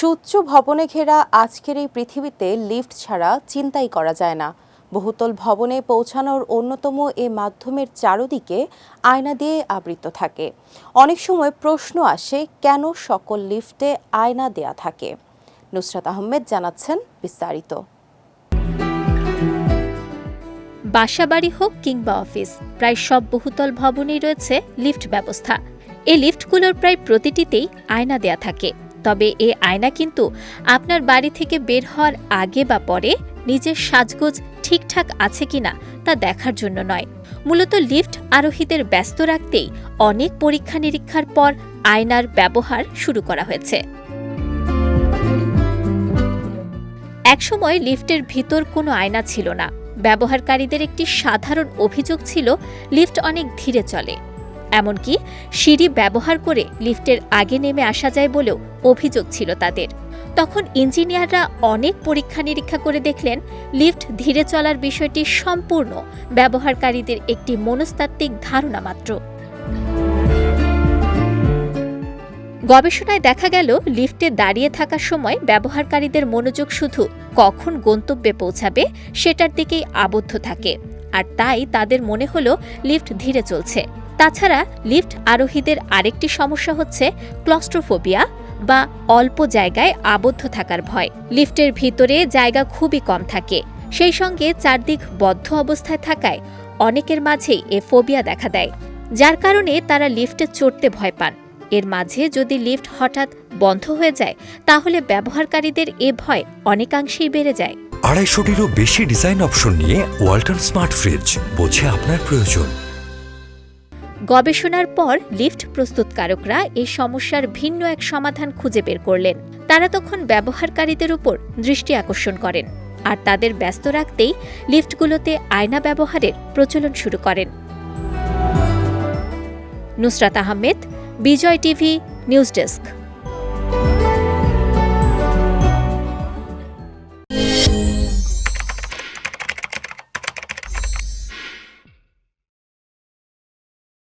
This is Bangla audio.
সুউচ্চ ভবনে ঘেরা আজকের এই পৃথিবীতে লিফট ছাড়া চিন্তাই করা যায় না। বহুতল ভবনে পৌঁছানোর অন্যতম এ মাধ্যমের চারদিকে আয়না দিয়ে আবৃত থাকে। অনেক সময় প্রশ্ন আসে, কেন সকল লিফটে আয়না দেয়া থাকে? নুসরাত আহমেদ জানাচ্ছেন বিস্তারিত। বাসাবাড়ি হোক কিংবা অফিস, প্রায় সব বহুতল ভবনেই রয়েছে লিফট ব্যবস্থা। এই লিফটগুলোর প্রায় প্রতিটিতেই আয়না দেয়া থাকে। তবে এ আয়না কিন্তু আপনার বাড়ি থেকে বের হওয়ার আগে বা পরে নিজের সাজগোজ ঠিকঠাক আছে কিনা তা দেখার জন্য নয়। মূলত লিফট আরোহীদের ব্যস্ত রাখতেই অনেক পরীক্ষা নিরীক্ষার পর আয়নার ব্যবহার শুরু করা হয়েছে। একসময় লিফটের ভিতর কোনো আয়না ছিল না। ব্যবহারকারীদের একটি সাধারণ অভিযোগ ছিল, লিফট অনেক ধীরে চলে। এমনকি সিঁড়ি ব্যবহার করে লিফটের আগে নেমে আসা যায় বলেও অভিযোগ ছিল তাদের। তখন ইঞ্জিনিয়াররা অনেক পরীক্ষা নিরীক্ষা করে দেখলেন, লিফট ধীরে চলার বিষয়টি সম্পূর্ণ ব্যবহারকারীদের একটি মনস্তাত্ত্বিক ধারণা মাত্র। গবেষণায় দেখা গেল, লিফটে দাঁড়িয়ে থাকার সময় ব্যবহারকারীদের মনোযোগ শুধু কখন গন্তব্যে পৌঁছাবে সেটার দিকেই আবদ্ধ থাকে। আর তাই তাদের মনে হলো, লিফট ধীরে চলছে। তাছাড়া লিফট আরোহীদের আরেকটি সমস্যা হচ্ছে ক্লস্ট্রোফোবিয়া বা অল্প জায়গায় আবদ্ধ থাকার ভয়। লিফটের ভিতরে জায়গা খুবই কম থাকে। সেই সঙ্গে চারদিক বদ্ধ অবস্থায় থাকায় অনেকের মাঝেই এ ফোবিয়া দেখা দেয়, যার কারণে তারা লিফটে চড়তে ভয় পান। এর মাঝে যদি লিফট হঠাৎ বন্ধ হয়ে যায়, তাহলে ব্যবহারকারীদের এ ভয় অনেকাংশেই বেড়ে যায়। আড়াইশোটিরও বেশি ডিজাইন অপশন নিয়ে ওয়ালটন স্মার্ট ফ্রিজ, বোঝে আপনার প্রয়োজন। গবেষণার পর লিফট প্রস্তুতকারকরা এই সমস্যার ভিন্ন এক সমাধান খুঁজে বের করলেন। তারা তখন ব্যবহারকারীদের উপর দৃষ্টি আকর্ষণ করেন আর তাদের ব্যস্ত রাখতেই লিফটগুলোতে আয়না ব্যবহারের প্রচলন শুরু করেন। Nusrat Ahmed, Bijoy TV, news desk.